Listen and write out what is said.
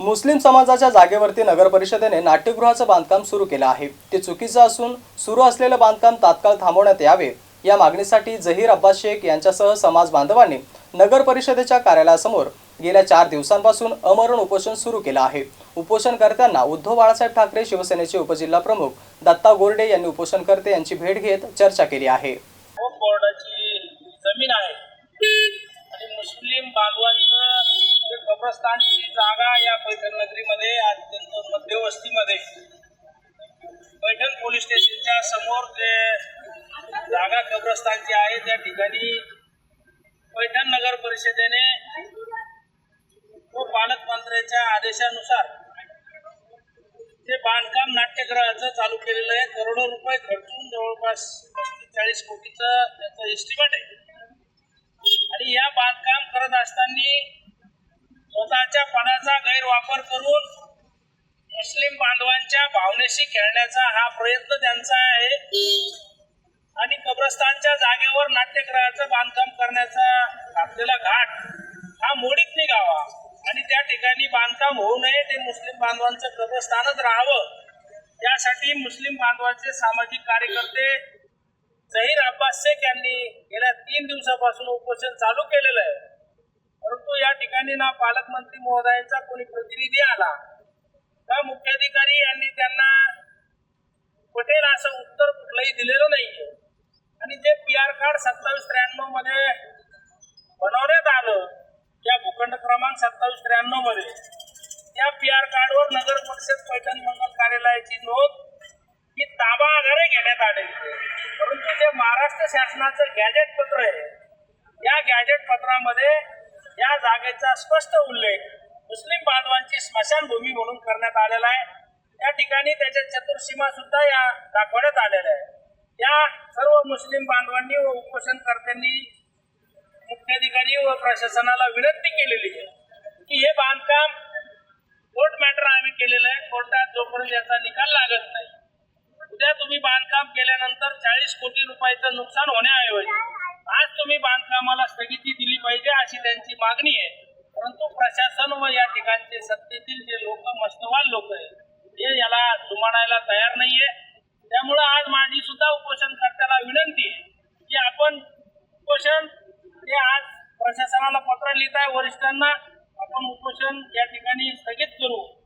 मुस्लिम समाजाच्या जागेवरती नगर परिषदेने नाट्यगृहाचं बांधकाम सुरू केलं आहे. ते चुकीचं असून सुरू असलेलं बांधकाम तात्काळ थांबवण्यात यावे या मागणीसाठी जहीर अब्बास शेख यांच्यासह समाज बांधवांनी नगर परिषदेच्या कार्यालयासमोर गेल्या चार दिवसांपासून अमरण उपोषण सुरू केलं आहे. उपोषणकर्त्यांना उद्धव बाळासाहेब ठाकरे शिवसेनेचे उपजिल्हा प्रमुख दत्ता गोरडे यांनी उपोषणकर्ते यांची भेट घेत चर्चा केली आहे. बोर्डाची जमीन आहे. आणि मुस्लिम बांधवांचं कब्रस्तानची जागा या पैठण नगरीमध्ये अत्यंत मध्यवस्तीमध्ये. पैठण पोलीस स्टेशनच्या समोर जे जागा कब्रस्तानची आहे त्या ठिकाणी पैठण नगर परिषदेने व पालकमंत्र्याच्या आदेशानुसार ते बांधकाम नाट्यगृहाचं चालू केलेलं आहे करोडो रुपये खर्चून जवळपास पस्तीस चाळीस कोटीचं त्याचं एस्टिमेट आहे. आणि या बांधकाम करत असताना स्वतःच्या पदाचा गैरवापर करून मुस्लिम बांधवांच्या भावनेशी खेळण्याचा हा प्रयत्न त्यांचा आहे. आणि कब्रस्तानच्या जागेवर नाट्यगृहाचं बांधकाम करण्याचा घातलेला घाट हा मोडीत निघावा. आणि त्या ठिकाणी बांधकाम होऊ नये ते मुस्लिम बांधवांचं कब्रस्थानच राहावं. यासाठी मुस्लिम बांधवांचे सामाजिक कार्यकर्ते जहीर अब्बास शेख यांनी गेल्या तीन दिवसापासून उपोषण चालू केलेलं आहे. परंतु या ठिकाणी ना पालकमंत्री महोदयांचा कोणी प्रतिनिधी आला का मुख्याधिकारी यांनी त्यांना पटेल असं उत्तर कुठलंही दिलेलं नाहीये. आणि जे पी आर कार्ड सत्तावीस त्र्याण्णवमध्ये बनवण्यात आलं या भूखंड क्रमांक सत्तावीस त्र्याण्णवमध्ये त्या पी आर कार्डवर नगर परिषद पैठण मंगल कार्यालयाची नोंद ही ताबा आधारे घेण्यात आलेली परंतु जे महाराष्ट्र शासनाचं गॅजेट पत्र आहे या गॅजेट पत्रामध्ये या जागेचा स्पष्ट उल्लेख मुस्लिम बांधवांची स्मशानभूमी म्हणून करण्यात आलेला आहे. त्या ठिकाणी त्याच्या चतुर्सीमा सुद्धा या दाखवण्यात आलेल्या आहे या सर्व मुस्लिम बांधवांनी व उपोषणकर्त्यांनी मुख्याधिकारी व प्रशासनाला विनंती केलेली आहे की हे बांधकाम कोर्ट मॅटर आम्ही केलेलं आहे. कोर्टात जोपर्यंत याचा निकाल लागत नाही उद्या तुम्ही बांधकाम केल्यानंतर चाळीस कोटी रुपयाचं नुकसान होण्याऐवजी आज तुम्ही बांधकामाला स्थगिती दिली अशी त्यांची मागणी आहे. परंतु प्रशासन व या ठिकाणचे सत्तेतील जे लोक मस्तवाल लोक आहेत हे याला जुमानायला तयार नाहीये. त्यामुळं आज माझी सुद्धा उपोषणकर्त्याला विनंती आहे की आपण उपोषण हे आज प्रशासनाला पत्र लिहित आहे वरिष्ठांना. आपण उपोषण या ठिकाणी स्थगित करू.